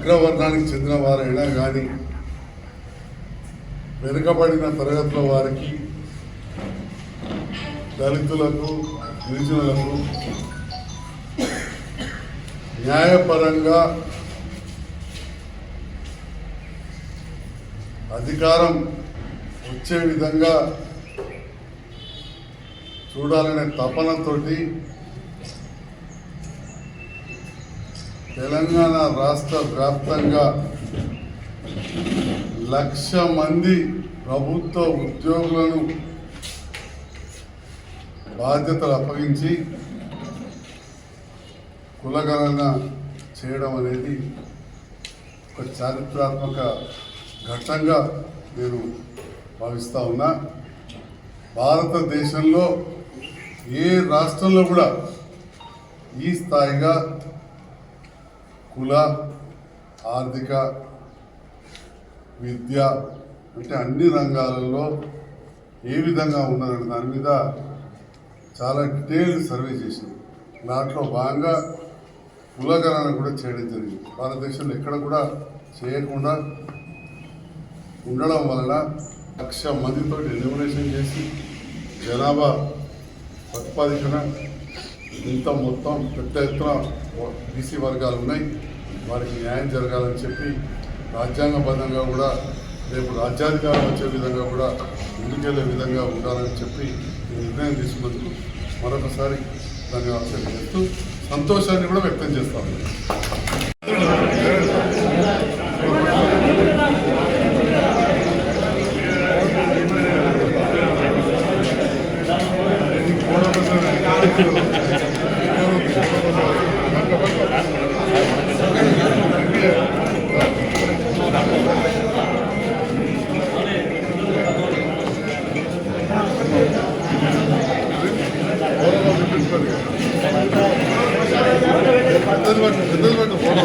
అగ్రవర్ణానికి చెందిన వారైనా కానీ వెనుకబడిన తరగతుల వారికి దళితులకు గిరిజనులకు న్యాయపరంగా అధికారం వచ్చే విధంగా చూడాలనే తపనతోటి తెలంగాణ రాష్ట్ర వ్యాప్తంగా లక్ష మంది ప్రభుత్వ ఉద్యోగులను బాధ్యతలు అప్పగించి కులగణన చేయడం అనేది ఒక చారిత్రాత్మక ఘట్టంగా నేను భావిస్తా ఉన్నా. భారతదేశంలో ఏ రాష్ట్రంలో కూడా ఈ స్థాయిగా కుల ఆర్థిక విద్య అంటే అన్ని రంగాలలో ఏ విధంగా ఉన్నారని దాని మీద చాలా డీటెయిల్డ్ సర్వే చేసింది దాంట్లో భాగంగా కులగణన కూడా చేయడం జరిగింది. భారతదేశంలో ఎక్కడ కూడా చేయకుండా ఉండడం వలన లక్ష మందితో ఎలిమినేషన్ చేసి జనాభా ప్రతిపాదించిన ఇంత మొత్తం పెద్ద ఎత్తున బీసీ వర్గాలు ఉన్నాయి వారికి న్యాయం జరగాలని చెప్పి రాజ్యాంగబద్ధంగా కూడా రేపు రాజ్యాధికారం వచ్చే విధంగా కూడా ముందుకెళ్ళే విధంగా ఉండాలని చెప్పి నిర్ణయం తీసుకున్నందుకు మరొకసారి ధన్యవాదాలు చెప్తూ సంతోషాన్ని కూడా వ్యక్తం చేస్తాను Thank you. పెద్దది పట్టు ఫోటో